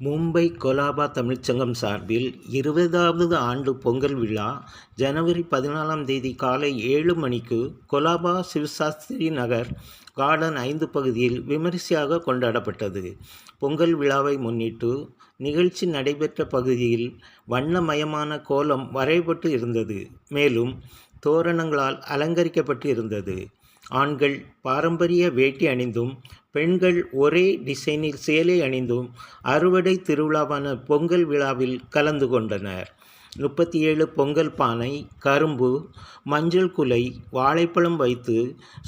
மும்பை கொலாபா தமிழ்ச்சங்கம் சார்பில் இருபதாவது ஆண்டு பொங்கல் விழா ஜனவரி பதினாலாம் தேதி காலை ஏழு மணிக்கு கொலாபா சிவசாஸ்திரி நகர் கார்டன் ஐந்து பகுதியில் விமரிசையாக கொண்டாடப்பட்டது. பொங்கல் விழாவை முன்னிட்டு நிகழ்ச்சி நடைபெற்ற பகுதியில் வண்ணமயமான கோலம் வரையப்பட்டு இருந்தது. மேலும் தோரணங்களால் அலங்கரிக்கப்பட்டு இருந்தது ஆண்கள் பாரம்பரிய வேட்டி அணிந்தும் பெண்கள் ஒரே டிசைனில் சேலை அணிந்தும் அறுவடை திருவிழாவான பொங்கல் விழாவில் கலந்து கொண்டனர். முப்பத்தி ஏழு பொங்கல் பானை கரும்பு மஞ்சள் குலை வாழைப்பழம் வைத்து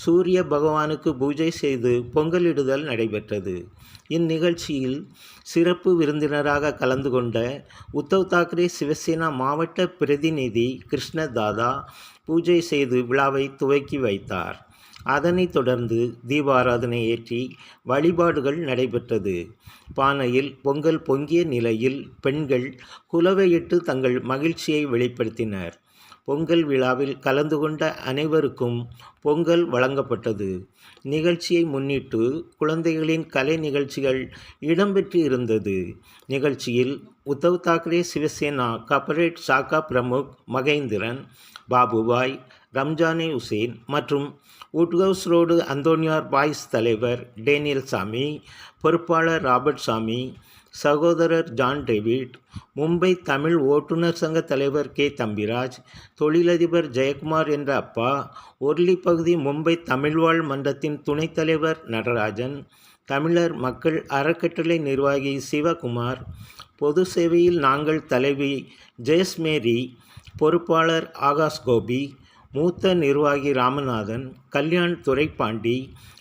சூரிய பகவானுக்கு பூஜை செய்து பொங்கலிடுதல் நடைபெற்றது. இந்நிகழ்ச்சியில் சிறப்பு விருந்தினராக கலந்து கொண்ட உத்தவ் தாக்கரே சிவசேனா மாவட்ட பிரதிநிதி கிருஷ்ணதாதா பூஜை செய்து விழாவை துவக்கி வைத்தார். அதனைத் தொடர்ந்து தீபாராதனை ஏற்றி வழிபாடுகள் நடைபெற்றது. பானையில் பொங்கல் பொங்கிய நிலையில் பெண்கள் குலவையிட்டு தங்கள் மகிழ்ச்சியை வெளிப்படுத்தினர். பொங்கல் விழாவில் கலந்து கொண்ட அனைவருக்கும் பொங்கல் வழங்கப்பட்டது. நிகழ்ச்சியை முன்னிட்டு குழந்தைகளின் கலை நிகழ்ச்சிகள் இடம்பெற்று இருந்தது. நிகழ்ச்சியில் உத்தவ் தாக்கரே சிவசேனா கார்ப்பரேட் சாக்கா பிரமுக் மகேந்திரன் பாபுபாய் ரம்ஜானே உசேன் மற்றும் உட்கவுஸ் ரோடு அந்தோனியார் பாய்ஸ் தலைவர் டேனியல் சாமி பொறுப்பாளர் ராபர்ட் சாமி சகோதரர் ஜான் டேவிட் மும்பை தமிழ் ஓட்டுநர் சங்க தலைவர் கே. தம்பிராஜ் தொழிலதிபர் ஜெயக்குமார் என்ற அப்பா ஒர்லி பகுதி மும்பை தமிழ்வாழ் மன்றத்தின் துணைத் தலைவர் நடராஜன் தமிழர் மக்கள் அறக்கட்டளை நிர்வாகி சிவகுமார் பொது சேவையில் நாங்கள் தலைவி ஜெயஸ்மேரி பொறுப்பாளர் ஆகாஷ் கோபி மூத்த நிர்வாகி ராமநாதன் கல்யாண் துரைப்பாண்டி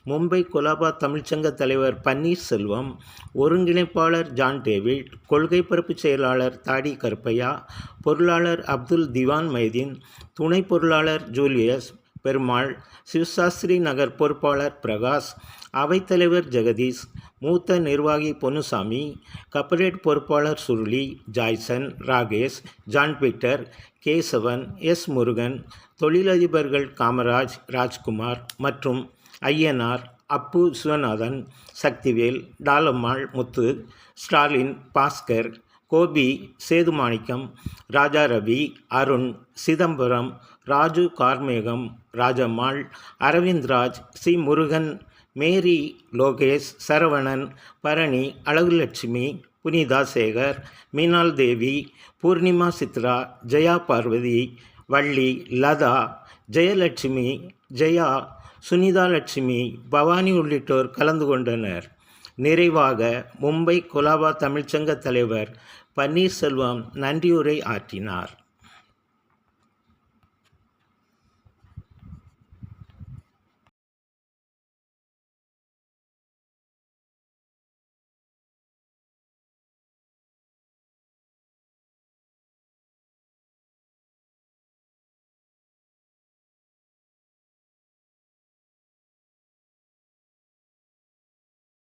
மும்பை கொலாபா தமிழ்ச்சங்க தலைவர் பன்னீர்செல்வம் ஒருங்கிணைப்பாளர் ஜான் டேவிட் கொள்கை பரப்பு செயலாளர் தாடி கருப்பையா பொருளாளர் அப்துல் திவான் மைதீன் துணை பொருளாளர் ஜூலியஸ் பெருமாள் சிவசாஸ்திரி நகர் பொறுப்பாளர் பிரகாஷ் அவைத்தலைவர் ஜெகதீஷ் மூத்த நிர்வாகி பொன்னுசாமி கப்பரேட் பொறுப்பாளர் Suruli Joyson Rakesh John Peter Kesavan S Murugan தொழிலதிபர்கள் காமராஜ் ராஜ்குமார் மற்றும் ஐயனார் அப்பு சிவநாதன் சக்திவேல் டாலம்மாள் முத்து ஸ்டாலின் பாஸ்கர் கோபி சேதுமாணிக்கம் ராஜா ரவி அருண் சிதம்பரம் ராஜு கார்மேகம் ராஜம்மாள் அரவிந்த்ராஜ் சி முருகன் மேரி லோகேஷ் சரவணன் பரணி அழகுலட்சுமி புனிதா சேகர் மீனாள் தேவி பூர்ணிமா சித்ரா ஜெயா பார்வதி வள்ளி லதா ஜெயலட்சுமி ஜெயா சுனிதா லட்சுமி பவானி உள்ளிட்டோர் கலந்து கொண்டனர். நிறைவாக மும்பை கொலாபா தமிழ்ச்சங்க தலைவர் பன்னீர்செல்வம் நன்றியுரை ஆற்றினார்.